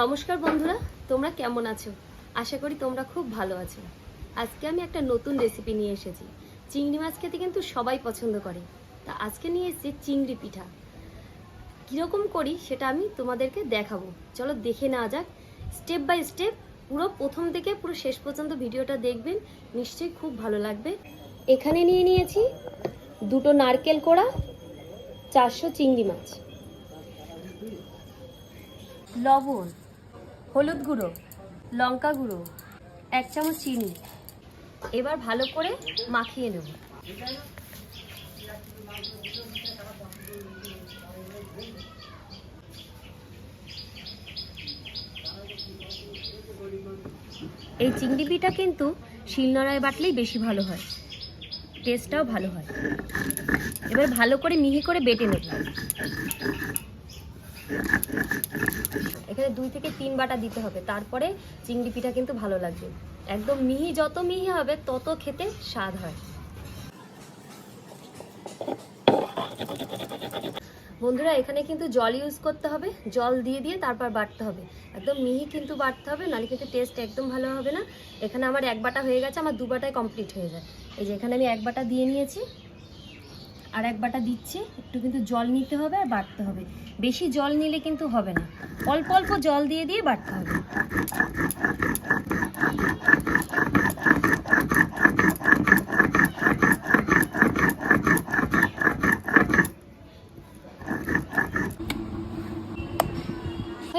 নমস্কার বন্ধুরা, তোমরা কেমন আছো? আশা করি তোমরা খুব ভালো আছো। আজকে আমি একটা নতুন রেসিপি নিয়ে এসেছি। চিংড়ি মাছ খেতে কিন্তু সবাই পছন্দ করে। তা আজকে নিয়ে এসেছি চিংড়ি পিঠা। কীরকম করি সেটা আমি তোমাদেরকে দেখাবো। চলো দেখে নেওয়া যাক। স্টেপ বাই স্টেপ পুরো প্রথম থেকে পুরো শেষ পর্যন্ত ভিডিওটা দেখবেন। নিশ্চয়ই খুব ভালো লাগবে। এখানে নিয়ে নিয়েছি দুটো নারকেল কোড়া, চারশো চিংড়ি মাছ। লবণ। হলুদ গুঁড়ো, লঙ্কা গুঁড়ো, এক চামচ চিনি। এবার ভালো করে মাখিয়ে নেব। এই চিংড়ি পিঠা কিন্তু শিলনোড়ায় বাটলেই বেশি ভালো হয়। টেস্টটাও ভালো হয়। এবার ভালো করে মিহি করে বেটে নেব। এখানে দুই থেকে তিন বাটা দিতে হবে। তারপরে চিংড়ি পিঠা কিন্তু ভালো লাগবে। একদম মিহি, যত মিহি হবে, তত খেতে স্বাদ হয়। বন্ধুরা, এখানে কিন্তু জল ইউজ করতে হবে। জল দিয়ে দিয়ে তারপর বাটতে হবে। একদম মিহি কিন্তু বাটতে হবে, নাহলে কিন্তু টেস্ট একদম ভালো হবে না। এখানে আমার এক বাটা হয়ে গেছে, আমার দু বাটায় কমপ্লিট হয়ে যায়। এই যে এখানে আমি এক বাটা দিয়ে নিয়েছি। আর এক বাটা দিচ্ছি, একটু কিন্তু জল নিতে হবে আর বাটতে হবে। বেশি জল নিলে কিন্তু হবে না। অল্প অল্প জল দিয়ে দিয়ে বাটতে হবে।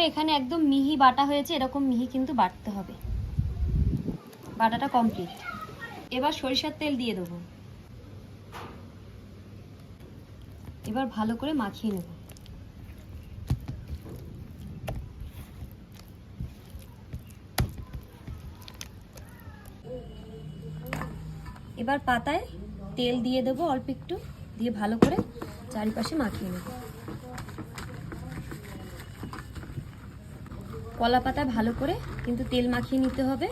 এখানে একদম মিহি বাটা হয়েছে, এরকম মিহি কিন্তু বাটতে হবে। বাটাটা কমপ্লিট এবার সরিষার তেল দিয়ে দেবো। এবার ভালো করে মাখিয়ে নেব। এবার পাতায় তেল দিয়ে দেবো অল্প একটু, দিয়ে ভালো করে চারিপাশে মাখিয়ে নেব। কলা পাতায় ভালো করে কিন্তু তেল মাখিয়ে নিতে হবে।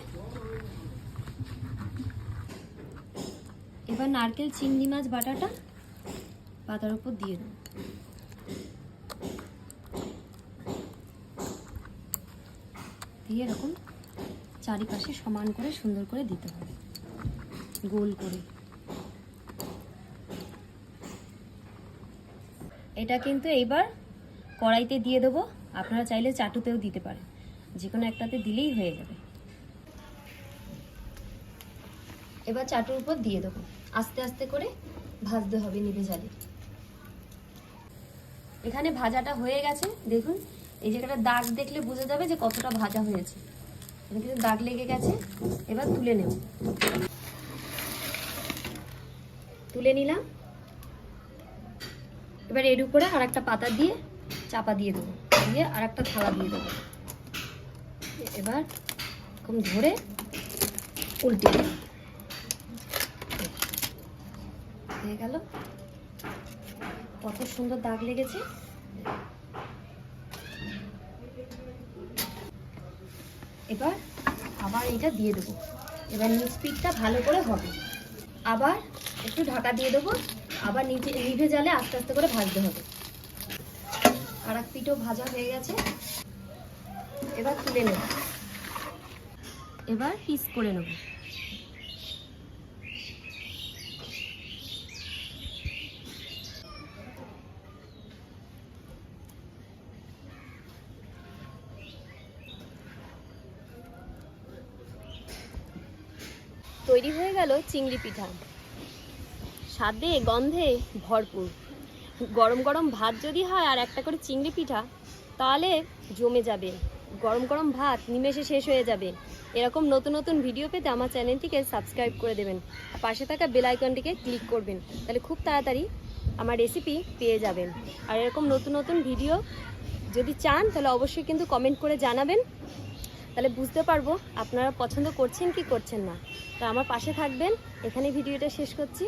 এবার নারকেল, চিংড়ি মাছ, বাটাটা পাতার উপর দিয়ে দেবো। দিয়ে এরকম চারিপাশে সমান করে সুন্দর করে দিতে হবে। গোল করে। এটা কিন্তু এইবার কড়াইতে দিয়ে দেবো। আপনারা চাইলে চাটুতেও দিতে পারেন। যে কোনো একটাতে দিলেই হয়ে যাবে। এবার চাটুর উপর দিয়ে দেবো। আস্তে আস্তে করে ভাজতে হবে নিভে জালে এখানে ভাজাটা হয়ে গেছে, দেখুন, এই জায়গাটা দাগ দেখলে বোঝা যাবে যে কতটা ভাজা হয়েছে। এখানে কিন্তু দাগ লেগে গেছে, এবার তুলে নেব। তুলে নিলাম। এবার এর উপরে আর একটা পাতা দিয়ে চাপা দিয়ে দেবো, দিয়ে আর একটা থালা দিয়ে দেবো। এবার এরকম ধরে উল্টে হয়ে গেল। কত সুন্দর দাগ লেগেছে। এবার আবার এটা দিয়ে দেবো। এবার নিচ পিঠটা ভালো করে হবে। আবার একটু ঢাকা দিয়ে দেবো। আবার নিচে নিভে জালে আস্তে আস্তে করে ভাজতে হবে। আর এক পিঠও ভাজা হয়ে গেছে। এবার তুলে নেব। এবার পিস করে নেব। তৈরি হয়ে গেল চিংড়ি পিঠা। স্বাদে, গন্ধে ভরপুর। গরম গরম ভাত যদি হয় আর একটা করে চিংড়ি পিঠা, তাহলে জমে যাবে। গরম গরম ভাত নিমেষে শেষ হয়ে যাবে। এরকম নতুন নতুন ভিডিও পেতে আমার চ্যানেলটিকে সাবস্ক্রাইব করে দেবেন। পাশে থাকা বেল আইকনটিকে ক্লিক করবেন, তাহলে খুব তাড়াতাড়ি আমার রেসিপি পেয়ে যাবেন। আর এরকম নতুন নতুন ভিডিও যদি চান, তাহলে অবশ্যই কিন্তু কমেন্ট করে জানাবেন। তাহলে বুঝতে পারব আপনারা পছন্দ করছেন কি করছেন না। তো আমার পাশে থাকবেন। এখানে ভিডিওটা শেষ করছি।